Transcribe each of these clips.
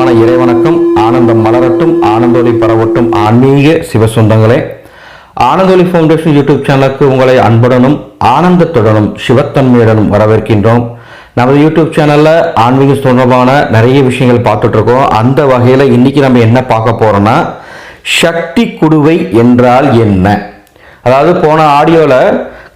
ஆனந்தமான இறைவணக்கம் ஆனந்தம் மலரட்டும் ஆனந்தொலி பரவட்டும் ஆன்மீக சிவசொந்தங்களே. ஆனந்தொலி ஃபவுண்டேஷன் யூடியூப் சேனலுக்கு உங்களை அன்புடனும் ஆனந்தத்துடனும் சிவத்தன்மையுடனும் வரவேற்கின்றோம். நமது யூடியூப் சேனலில் ஆன்மீக தொடர்பான நிறைய விஷயங்கள் பார்த்துட்டு இருக்கோம் அந்த வகையில் இன்னைக்கு நம்ம என்ன பார்க்க போறோம்னா சக்தி குடுவை என்றால் என்ன? அதாவது போன ஆடியோவில்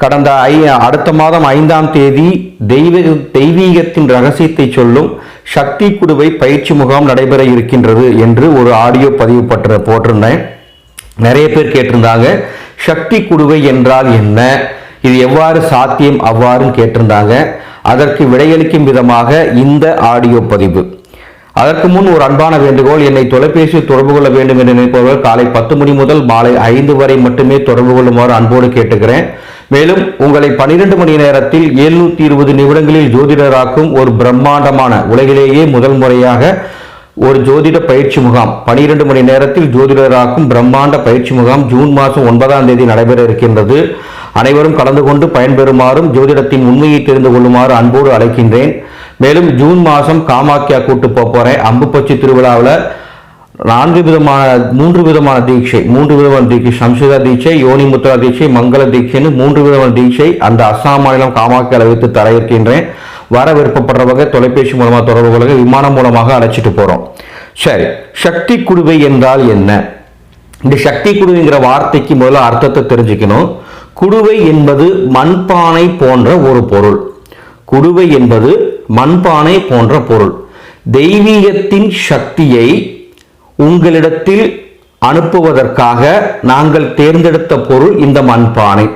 கடந்த ஐ அடுத்த மாதம் ஐந்தாம் தேதி தெய்வ தெய்வீகத்தின் ரகசியத்தை சொல்லும் சக்தி குடுவை பயிற்சி முகாம் நடைபெற இருக்கின்றது என்று ஒரு ஆடியோ பதிவு பற்ற போட்டிருந்தேன். நிறைய பேர் கேட்டிருந்தாங்க சக்தி குடுவை என்றால் என்ன? இது எவ்வாறு சாத்தியம்? அவ்வாறு கேட்டிருந்தாங்க. அதற்கு விடையளிக்கும் விதமாக இந்த ஆடியோ பதிவு. அதற்கு முன் ஒரு அன்பான வேண்டுகோள் என்னை தொலைபேசி தொடர்பு கொள்ள வேண்டும் என்று நினைப்பவர்கள் காலை பத்து மணி முதல் மாலை ஐந்து வரை மட்டுமே தொடர்பு கொள்ளுமாறு அன்போடு கேட்டுக்கிறேன். மேலும் உங்களை பனிரெண்டு மணி நேரத்தில் எழுநூத்தி இருபது நிமிடங்களில் ஜோதிடராக்கும் ஒரு பிரம்மாண்டமான உலகிலேயே முதல் முறையாக ஒரு ஜோதிட பயிற்சி முகாம். பனிரெண்டு மணி நேரத்தில் ஜோதிடராக்கும் பிரம்மாண்ட பயிற்சி முகாம் ஜூன் மாதம் ஒன்பதாம் தேதி நடைபெற இருக்கின்றது. அனைவரும் கலந்து கொண்டு பயன்பெறுமாறும் ஜோதிடத்தின் உண்மையை தெரிந்து கொள்ளுமாறு அன்போடு அழைக்கின்றேன். மேலும் ஜூன் மாதம் காமாக்கியா கூட்டு போக போறேன். அம்புப்பச்சி திருவிழாவில் நான்கு விதமான மூன்று விதமான தீட்சை. மூன்று விதமான தீட்சை. சம்சிதா தீட்சை யோனி முத்ரா தீட்சை மங்கள தீட்சைன்னு மூன்று விதமான தீட்சை அந்த அஸ்ஸாம் மாநிலம் காமாக்கி வைத்து தர இருக்கின்றேன் வர விருப்பப்படுறவங்க தொலைபேசி மூலமாக தொடர்பு கொள்ளுங்க விமானம் மூலமாக அழைச்சிட்டு போகிறோம் சரி சக்தி குடுவை என்றால் என்ன? இந்த சக்தி குடுவைங்கிற வார்த்தைக்கு முதல்ல அர்த்தத்தை தெரிஞ்சுக்கணும். குடுவை என்பது மண்பானை போன்ற ஒரு பொருள். குடுவை என்பது மண்பானை போன்ற பொருள். தெய்வீகத்தின் சக்தியை உங்களிடத்தில் அனுப்புவதற்காக நாங்கள் தேர்ந்தெடுத்த பொருள் இந்த மண்பானை.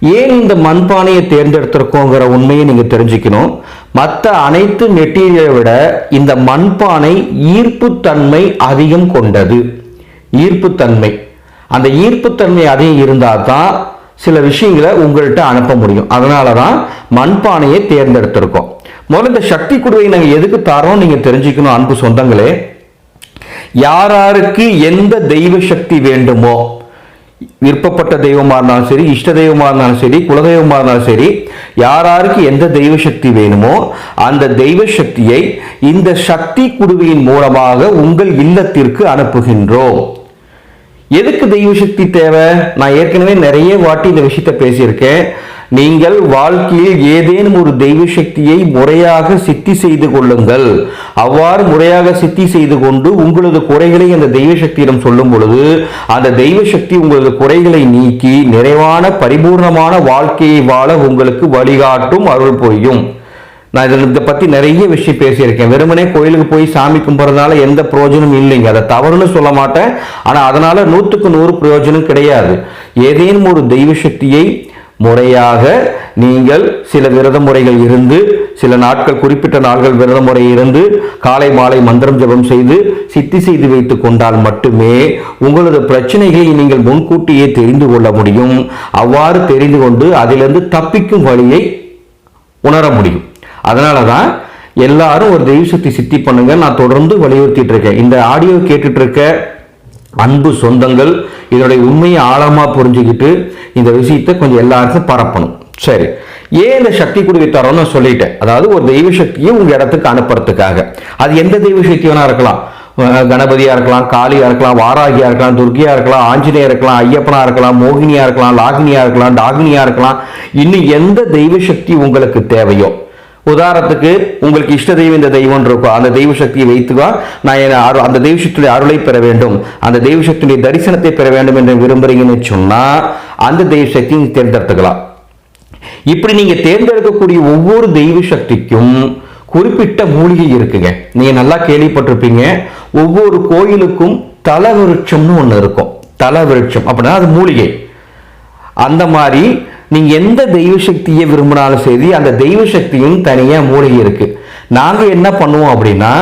ஏன் இந்த மண்பானையை தேர்ந்தெடுத்திருக்கோங்கிற உண்மையை நீங்கள் தெரிஞ்சுக்கணும். மற்ற அனைத்து மெட்டீரியலை விட இந்த மண்பானை ஈர்ப்புத்தன்மை அதிகம் கொண்டது. ஈர்ப்புத்தன்மை. அந்த ஈர்ப்புத்தன்மை அதிகம் இருந்தால் தான் சில விஷயங்களை உங்கள்கிட்ட அனுப்ப முடியும். அதனால தான் மண்பானையை தேர்ந்தெடுத்திருக்கோம். முதல்ல இந்த சக்தி குடுவையை நாங்கள் எதுக்கு தரோம் நீங்கள் தெரிஞ்சுக்கணும் அன்பு சொந்தங்களே. யாராருக்கு எந்த தெய்வ சக்தி வேண்டுமோ விருப்பப்பட்ட தெய்வமா இருந்தாலும் சரி இஷ்ட தெய்வமா இருந்தாலும் சரி குலதெய்வமா இருந்தாலும் சரி யாராருக்கு எந்த தெய்வ சக்தி வேணுமோ அந்த தெய்வ சக்தியை இந்த சக்தி குடுவையின் மூலமாக உங்கள் இல்லத்திற்கு அனுப்புகின்றோம். எதுக்கு தெய்வ சக்தி தேவை? நான் ஏற்கனவே நிறைய வாட்டி இந்த விஷயத்த பேசியிருக்கேன். நீங்கள் வாழ்க்கையில் ஏதேனும் ஒரு தெய்வ சக்தியை முறையாக சித்தி செய்து கொள்ளுங்கள். அவ்வாறு முறையாக சித்தி செய்து கொண்டு உங்களது குறைகளை அந்த தெய்வ சக்தியிடம் சொல்லும் பொழுது அந்த தெய்வ சக்தி உங்களது குறைகளை நீக்கி நிறைவான பரிபூர்ணமான வாழ்க்கையை வாழ உங்களுக்கு வழிகாட்டும் அருள் புரியும். நான் இதில் இதை பற்றி நிறைய விஷயம் பேசியிருக்கேன். வெறுமனே கோயிலுக்கு போய் சாமி கும்பிட்றதுனால எந்த பிரயோஜனமும் இல்லைங்க. அதை தவறுன்னு சொல்ல மாட்டேன். ஆனால் அதனால நூற்றுக்கு நூறு பிரயோஜனம் கிடையாது. ஏதேனும் ஒரு தெய்வ சக்தியை முறையாக நீங்கள் சில விரத முறைகள் இருந்து சில நாட்கள் குறிப்பிட்ட நாட்கள் விரத முறை இருந்து காலை மாலை மந்திரம் ஜெபம் செய்து சித்தி செய்து வைத்து கொண்டால் மட்டுமே உங்களது பிரச்சனைகளை நீங்கள் முன்கூட்டியே தெரிந்து கொள்ள முடியும். அவ்வாறு தெரிந்து கொண்டு அதிலிருந்து தப்பிக்கும் வழியை உணர முடியும். அதனால தான் எல்லாரும் ஒரு தெய்வ சக்தி சித்தி பண்ணுங்க. நான் தொடர்ந்து வலியுறுத்திட்டு இருக்கேன். இந்த ஆடியோ கேட்டுட்டு இருக்க அன்பு சொந்தங்கள் இதனுடைய உண்மையை ஆழமாக புரிஞ்சுக்கிட்டு இந்த விஷயத்தை கொஞ்சம் எல்லாருக்கும் பரப்பணும். சரி. ஏன் இந்த சக்தி குடுவை தரோம்னு சொல்லிட்டேன். அதாவது ஒரு தெய்வ சக்தியை உங்கள் இடத்துக்கு அனுப்புறதுக்காக. அது எந்த தெய்வ சக்தி வேணா இருக்கலாம் கணபதியாக இருக்கலாம் காளியாக இருக்கலாம் வாராகியாக இருக்கலாம் துர்கியாக இருக்கலாம் ஆஞ்சநேயர் இருக்கலாம் ஐயப்பனாக இருக்கலாம் மோகினியாக இருக்கலாம் லாகினியாக இருக்கலாம் டாகினியாக இருக்கலாம். இன்னும் எந்த தெய்வ சக்தி உங்களுக்கு தேவையோ உதாரணத்துக்கு உங்களுக்கு இஷ்ட தெய்வம் இந்த தெய்வம் இருக்கும் அந்த தெய்வ சக்தியை வைத்துவா நான் என் அரு- அந்த தெய்வ சக்தியுடைய அருளை பெற வேண்டும். அந்த தெய்வ சக்தியுடைய தரிசனத்தை பெற வேண்டும் என்று விரும்புறீங்கன்னு சொன்னா அந்த தெய்வ சக்தியை தேர்ந்தெடுத்துக்கலாம். இப்படி நீங்க தேர்ந்தெடுக்கக்கூடிய ஒவ்வொரு தெய்வ சக்திக்கும் குறிப்பிட்ட மூலிகை இருக்குங்க. நீங்க நல்லா கேள்விப்பட்டிருப்பீங்க. ஒவ்வொரு கோயிலுக்கும் தலவிருட்சம்னு ஒன்று இருக்கும். தலவிருட்சம் அப்படின்னா அது மூலிகை. அந்த மாதிரி நீங்க எந்த தெய்வ சக்தியை விரும்பினாலும் சரி அந்த தெய்வ சக்தியும் தனியா மூலிகை இருக்கு. நாங்க என்ன பண்ணுவோம் அப்படின்னா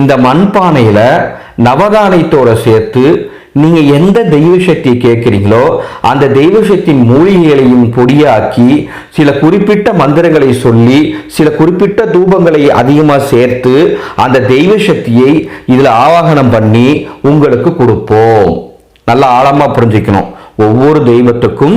இந்த மண்பானையில நவதானியத்தோட சேர்த்து நீங்க எந்த தெய்வ சக்தியை கேட்குறீங்களோ அந்த தெய்வ சக்தியின் மூலிகைகளையும் பொடியாக்கி சில குறிப்பிட்ட மந்திரங்களை சொல்லி சில குறிப்பிட்ட தூபங்களை அதிகமாக சேர்த்து அந்த தெய்வ சக்தியை இதில் ஆவாகனம் பண்ணி உங்களுக்கு கொடுப்போம். நல்லா ஆழமாக புரிஞ்சுக்கணும். ஒவ்வொரு தெய்வத்துக்கும்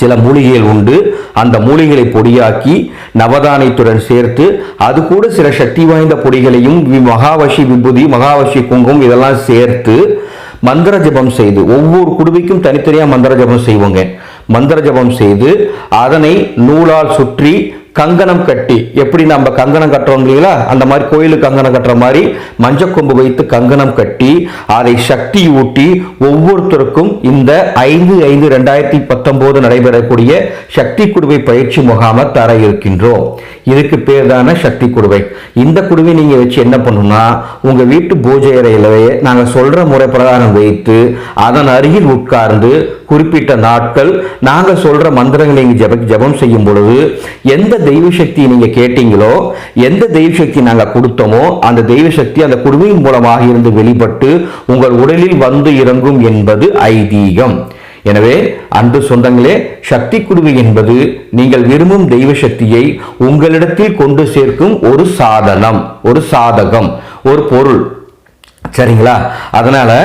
சில மூலிகைகள் உண்டு. அந்த மூலிகளை பொடியாக்கி நவதானியத்துடன் சேர்த்து அது கூட சில சக்தி வாய்ந்த பொடிகளையும் மகாவஷி விபூதி மகாவஷி குங்குமம் இதெல்லாம் சேர்த்து மந்திர ஜபம் செய்து ஒவ்வொரு குடுவைக்கும் தனித்தனியாக மந்திர ஜபம் செய்வோங்க. மந்திர ஜபம் செய்து அதனை நூலால் சுற்றி கங்கணம் கட்டி. எப்படி நம்ம கங்கணம் கட்டுறோம் இல்லைங்களா? அந்த மாதிரி கோயிலுக்கு கங்கணம் கட்டுற மாதிரி மஞ்சக்கொம்பு வைத்து கங்கணம் கட்டி அதை சக்தி ஊட்டி ஒவ்வொருத்தருக்கும் இந்த ஐந்து ஐந்து ரெண்டாயிரத்தி பத்தொன்பது நடைபெறக்கூடிய சக்தி குடுவை பயிற்சி முகாமை தர இருக்கின்றோம். இதுக்கு பேர் தானே சக்தி குடுவை. இந்த குடுவை நீங்கள் வச்சு என்ன பண்ணணும்னா உங்கள் வீட்டு பூஜை அறையிலவே நாங்கள் சொல்கிற முறை பிரகாரம் வைத்து அதன் அருகில் உட்கார்ந்து குறிப்பிட்ட நாட்கள் நாங்கள் சொல்கிற மந்திரங்களை நீங்கள் ஜெப ஜெபம் செய்யும் பொழுது எந்த தெய்வ சக்தியை நீங்கள் கேட்டீங்களோ எந்த தெய்வ சக்தி நாங்கள் கொடுத்தோமோ அந்த தெய்வ சக்தி அந்த குடுவையின் மூலமாக இருந்து வெளிப்பட்டு உங்கள் உடலில் வந்து இறங்கும் என்பது ஐதீகம். எனவே அன்பு சொந்தங்களே சக்தி குடுவை என்பது நீங்கள் விரும்பும் தெய்வ சக்தியை உங்களிடத்தில் கொண்டு சேர்க்கும் ஒரு சாதனம் ஒரு சாதகம் ஒரு பொருள். சரிங்களா? அதனால்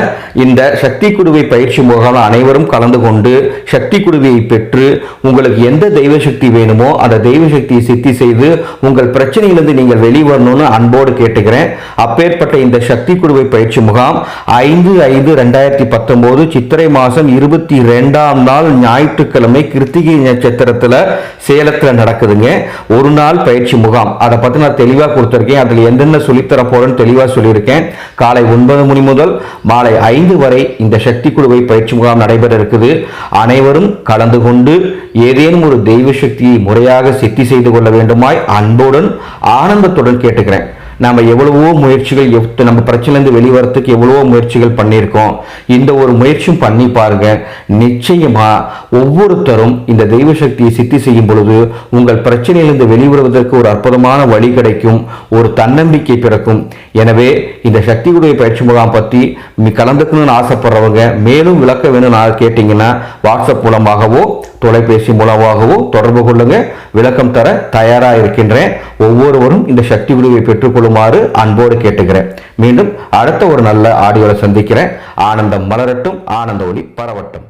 இந்த சக்தி குடுவை பயிற்சி முகாம் அனைவரும் கலந்து கொண்டு சக்தி குடுவையை பெற்று உங்களுக்கு எந்த தெய்வ சக்தி வேணுமோ அந்த தெய்வ சக்தியை சித்தி செய்து உங்கள் பிரச்சனையிலிருந்து நீங்கள் வெளிவரணும்னு அன்போடு கேட்டுக்கிறேன். அப்பேற்பட்ட இந்த சக்தி குடுவை பயிற்சி முகாம் ஐந்து ஐந்து ரெண்டாயிரத்தி பத்தொம்போது சித்திரை மாதம் இருபத்தி ரெண்டாம் நாள் ஞாயிற்றுக்கிழமை கிருத்திகை நட்சத்திரத்தில் சேலத்தில் நடக்குதுங்க. ஒரு நாள் பயிற்சி முகாம். அதை பற்றி நான் தெளிவாக கொடுத்துருக்கேன். அதில் என்னென்ன சொல்லித்தர போகிறேன்னு தெளிவாக சொல்லியிருக்கேன். காலை ஒன்பது மணி முதல் மாலை ஐந்து வரை இந்த சக்தி குழுவை பயிற்சி முகாம் நடைபெற இருக்குது. அனைவரும் கலந்து கொண்டு ஏதேனும் ஒரு தெய்வ சக்தியை முறையாக சித்தி செய்து கொள்ள வேண்டுமாய் அன்புடன் ஆனந்தத்துடன் கேட்டுக்கிறேன். நம்ம எவ்வளவோ முயற்சிகள் எவ் நம்ம பிரச்சனைலேருந்து வெளிவரத்துக்கு எவ்வளவோ முயற்சிகள் பண்ணியிருக்கோம். இந்த ஒரு முயற்சியும் பண்ணி பாருங்க. நிச்சயமாக ஒவ்வொருத்தரும் இந்த தெய்வ சக்தியை சித்தி செய்யும் பொழுது உங்கள் பிரச்சனையிலிருந்து வெளிவருவதற்கு ஒரு அற்புதமான வழி கிடைக்கும். ஒரு தன்னம்பிக்கை பிறக்கும். எனவே இந்த சக்தியுடைய பயிற்சி முகாம் பற்றி கலந்துக்கணும்னு ஆசைப்படுறவங்க மேலும் விளக்க வேணும்னு கேட்டிங்கன்னா வாட்ஸ்அப் மூலமாகவோ தொலைபேசி மூலமாகவோ தொடர்பு கொள்ளுங்க. விளக்கம் தர தயாராக இருக்கின்றேன். ஒவ்வொருவரும் இந்த சக்தி விடுவை பெற்றுக்கொள்ளுமாறு அன்போடு கேட்டுக்கிறேன். மீண்டும் அடுத்த ஒரு நல்ல ஆடியோவில் சந்திக்கிறேன். ஆனந்தம் மலரட்டும் ஆனந்த ஒளி பரவட்டும்.